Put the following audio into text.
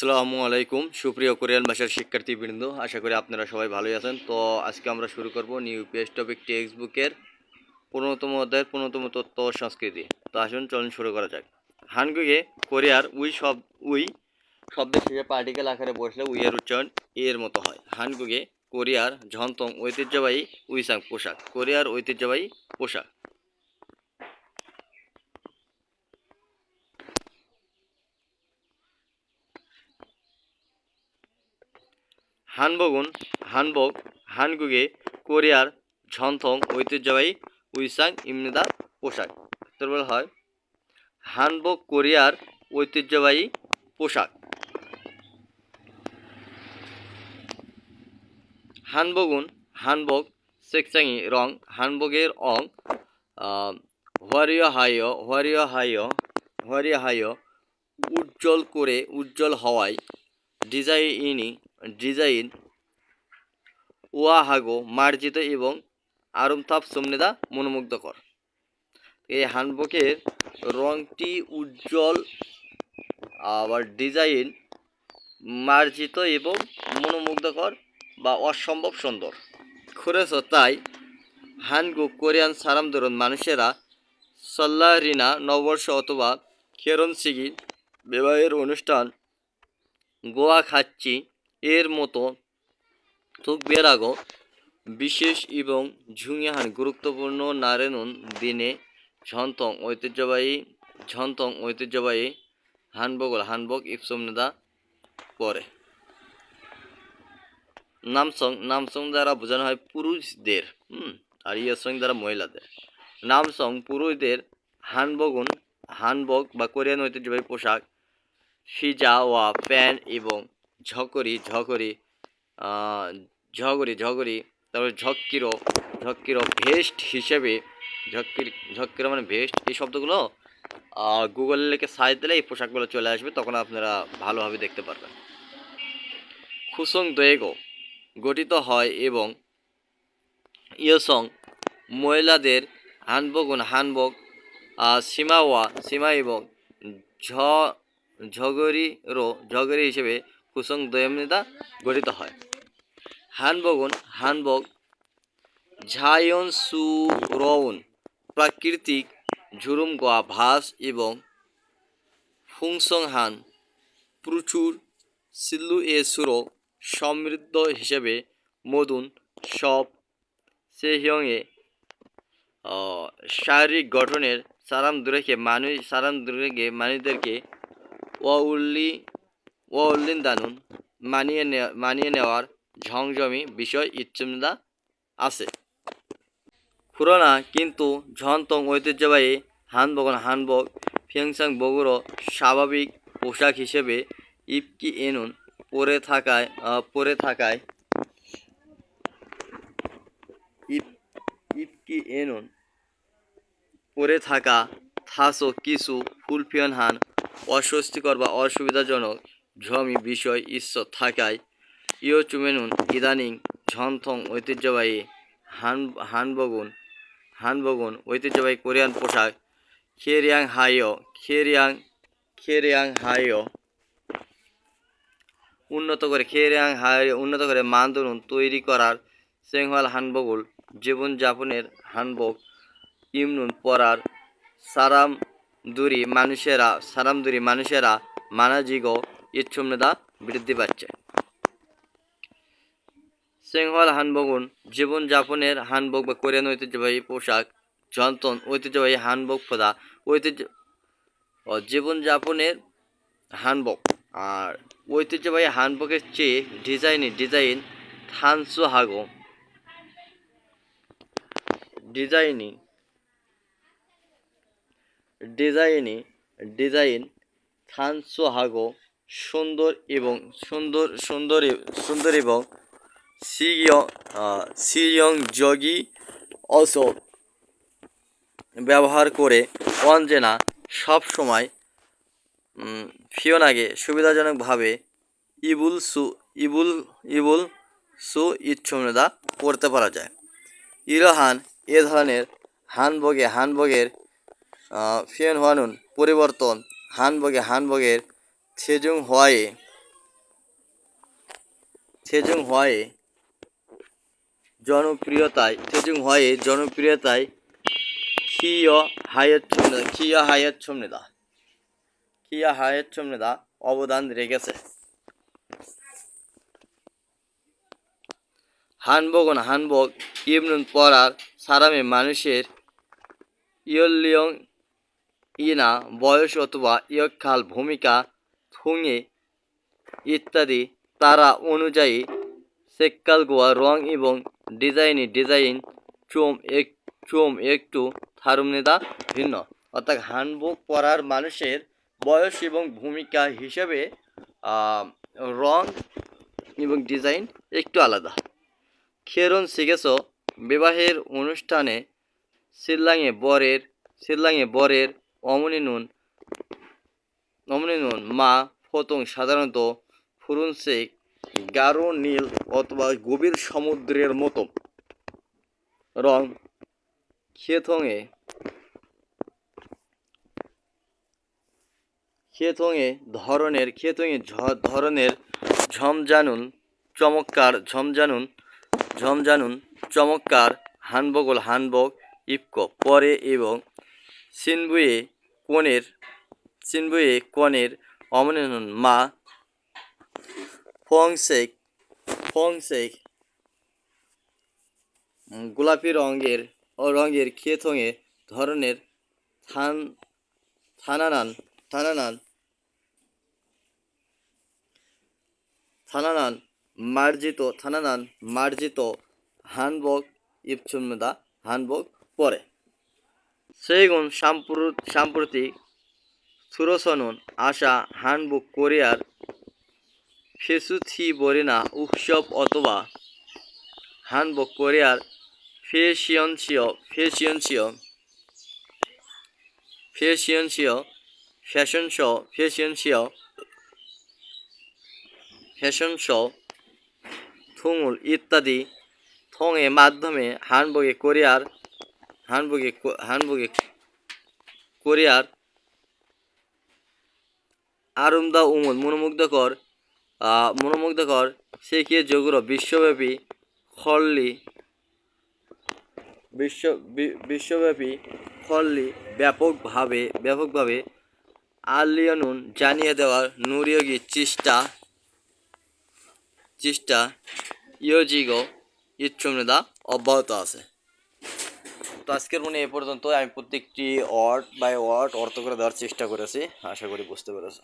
আসসালামু আলাইকুম। সুপ্রিয় কোরিয়ান ভাষার শিক্ষার্থীবৃন্দ, আশা করি আপনারা সবাই ভালোই আছেন। তো আজকে আমরা শুরু করব নিউ পেজ টপিক টেক্সট বুকের পনেরোতম অধ্যায়ের পনেরোতম তত্ত্ব সংস্কৃতি। তো আসুন, চলুন শুরু করা যাক। হানগুগে কোরিয়ার উই সব, উই শব্দের শেষে পার্টিকেল আকারে বসলে উইয়ের উচ্চারণ এর মতো হয়। হানগুগে কোরিয়ার ঝন্তং ঐতিহ্যবাহী উইসাং পোশাক। কোরিয়ার ঐতিহ্যবাহী পোশাক। হানবগুন হানবক হানগুগে, কোরিয়ার ঝনথং, ঐতিহ্যবাহী উইসাং ইমনিদা পোশাক। উত্তর বলা হয় হানবক কোরিয়ার ঐতিহ্যবাহী পোশাক। হানবগুন হানবক সেকচাঙি রং, হানবগের অং হোয়ারিয় হাইয় হোয়ারিয় হাইয় হোয়ারিয় হাইয় উজ্জ্বল করে উজ্জ্বল হওয়ায় ডিজাইনি ডিজাইন ওয়াহাগো, মার্জিত এবং আরমতাপ সমনেদা মনোমুগ্ধকর। এই হ্যান্ডবুকের রংটি উজ্জ্বল, আবার ডিজাইন মার্জিত এবং মনোমুগ্ধকর বা অসম্ভব সুন্দর। খুরেছ তাই হানগু কোরিয়ান সারাম ধরুন মানুষেরা সল্লারিনা নববর্ষ অথবা খেরন সিগি বিবাহের অনুষ্ঠান গোয়া খাচ্ছি এর মতো তুকবেরাগো বিশেষ এবং ঝুংয়াহান গুরুত্বপূর্ণ নারেনুন দিনে ঝন্তং ঐতিহ্যবাহী ঝন্তং ঐতিহ্যবাহী হানবগল হানবক ইপসমনেদা পরে। নামসং নামসং দ্বারা বোঝানো হয় পুরুষদের, হুম, আর ইয়াসং দ্বারা মহিলাদের। নামসং পুরুষদের হানবগুন হানবক বা কোরিয়ান ঐতিহ্যবাহী পোশাক ফিজা ওয়া, প্যান্ট এবং ঝকরি ঝকরি ঝগরি ঝগরি তারপরে ঝক্কিরো ঝক্কিরো ভেস্ট হিসেবে ঝক্কির ঝক্কিরো মানে ভেস্ট এই শব্দগুলো গুগলে লিখে সাইজ দিলে এই পোশাকগুলো চলে আসবে তখন আপনারা ভালোভাবে দেখতে পারবেন। খুসং দয়েগো গঠিত হয় এবং ইয়সং মহিলাদের হানবগুন হানবক আহ, সীমাওয়া সীমা এবং ঝ ঝগরি রো ঝগরি হিসেবে কুসং দয়মনিদা গঠিত হয়। হানবগুন হানবক ঝায়ন সু রউন প্রাকৃতিক, ঝুরুম, গোয়া, ভাস এবং ফুংসং, হান, প্রচুর, সিল্লু, এ সুরো সমৃদ্ধ হিসেবে মদুন, সব, সেহিয়ংয়ে শারীরিক গঠনের সারাম দূরেকে মানুষ সারাম দূরেকে মানুষদেরকে ওয়াউল্লি ওয়াউল্লিন দানুন মানিয়ে মানিয়ে নেওয়ার ঝংঝমি বিষয় ইচ্ছুমদা আছে। পুরোনা কিন্তু ঝন্তং ঐতিহ্যবাহী হানবগন হানবক ফিয়ংসাং বগুড়ো স্বাভাবিক পোশাক হিসেবে ইপকি এনুন পরে থাকায় পরে থাকায় ইপ ইপকি এনুন পরে থাকা থাসো কিছু ফুলফিয়ন হান অস্বস্তিকর বা অসুবিধাজনক ঝমি বিষয় ঈশ্বর থাকায় ইয় চুমেনুন ইদানিং ঝনথং ঐতিহ্যবাহী হান হানবগুন হানবগুন ঐতিহ্যবাহী কোরিয়ান পোশাক খেরিয়াং হাইয় খেরিয়াং খেরিয়াং হাইয় উন্নত করে খেরিয়াং হাই উন্নত করে মানদণ্ড তৈরি করার সেংহাল হানবগুল জীবনযাপনের হানবগ ইমনুন পরার সারাম দুরি মানুষেরা সারাম দুরি মানুষেরা মানাজিগ ইচ্ছুমনেদা বৃদ্ধি পাচ্ছে। সিংহল হানবগুন জীবনযাপনের হানবক বা কোরিয়ান ঐতিহ্যবাহী পোশাক, যন্ত্রণ, ঐতিহ্যবাহী হানবক ফোদা ঐতিহ্য ও জীবনযাপনের হানবক। আর ঐতিহ্যবাহী হানবকের চেয়ে ডিজাইনে ডিজাইন থানসু হাগো। ডিজাইনিং ডিজাইনে ডিজাইন থানসো হাগো। সুন্দর এবং সুন্দর সুন্দর সুন্দর এবং সিইয়ং জগি অসো ব্যবহার করে অঞ্জেনা সব সময় ফিওনাকে সুবিধাজনকভাবে ইবুল সু, ইবুল ইবুল সু ইচ্ছুমনেদা করতে পারা যায়। ইরহান এ ধরনের হানবগে হানবগের ফিয়ন হানুন পরিবর্তন হানবগে হানবগের থেজুং হওয়ায়ে থেজুং হয়ে জনপ্রিয়তায় থেজুং হয়ে জনপ্রিয়তায় খিয় খিয় হায়াচ্ছমনেদা খিয়া হায়াচ্ছমনেদা অবদান রেখেছে। হানবগন হানবগ ইবনুন পড়ার সারামে মানুষের ইয়লিয়ং ইনা বয়স অথবা ইয়কাল ভূমিকা থুঙে ইত্যাদি, তারা অনুযায়ী সেক্কাল গোয়া, রং এবং ডিজাইনি ডিজাইন, চোম এক, চোম একটু থারুমনেদা ভিন্ন। অর্থাৎ হ্যান্ডবুক পড়ার মানুষের বয়স এবং ভূমিকা হিসেবে রং এবং ডিজাইন একটু আলাদা। খেরন শিখেছ বিবাহের অনুষ্ঠানে শিল্লাঙে বরের শিল্লাঙে বরের অমনি নুন অমনি নুন মা ফতং সাধারণত ফুরুনসেক গাঢ় নীল অথবা গভীর সমুদ্রের মতো। রং খেথংয়ে খেথংয়ে ধরনের খেথংয়ে ধরনের ঝমজানুন চমৎকার ঝমজানুন ঝমজানুন চমৎকার হানবগল, হানবগ ইপক পরে এবং সিনবুয়ে কোণের সিনবুয়ে কনের অমনেনুন মা ফংসেক ফংসেক গোলাপি রঙের ও রঙের খেথঙে ধরনের থান, থানানান থানানান থানানান মার্জিত থানানান মার্জিত হানবক ইপচুমদা হানবক পরে। সেইগুণ সাম্প্র- সাম্প্রতিক সুরসনন আশা হানবুক কোরিয়ার ফেসুথি বরিনা উৎসব অথবা হানবক কোরিয়ার ফেশিয়নশীয় ফেশিয়নশীয় ফেশিয়নশীয় ফ্যাশন শো ফেশিয়নশীয় ফ্যাশন শো থুঙুল ইত্যাদি থংয়ের মাধ্যমে হানবগে কোরিয়ার হানবগে কো- হানবগে কোরিয়ার আরমদা উমল মনোমুগ্ধকর মনোমুগ্ধকর সেকিয়ে যোগুর বিশ্বব্যাপী, খল্লি, বিশ্ব বিশ্বব্যাপী, খল্লি, ব্যাপকভাবে ব্যাপকভাবে আলিয়নুন জানিয়ে দেওয়ার নুরিয়গি চেষ্টা চেষ্টা, ইয়োজিগ ইচ্ছমনেদা অব্যাহত আছে। তো আজকের মনে এ পর্যন্ত আমি প্রত্যেকটি ওয়ার্ড বাই ওয়ার্ড অর্থ করে দেওয়ার চেষ্টা করেছি। আশা করি বুঝতে পেরেছি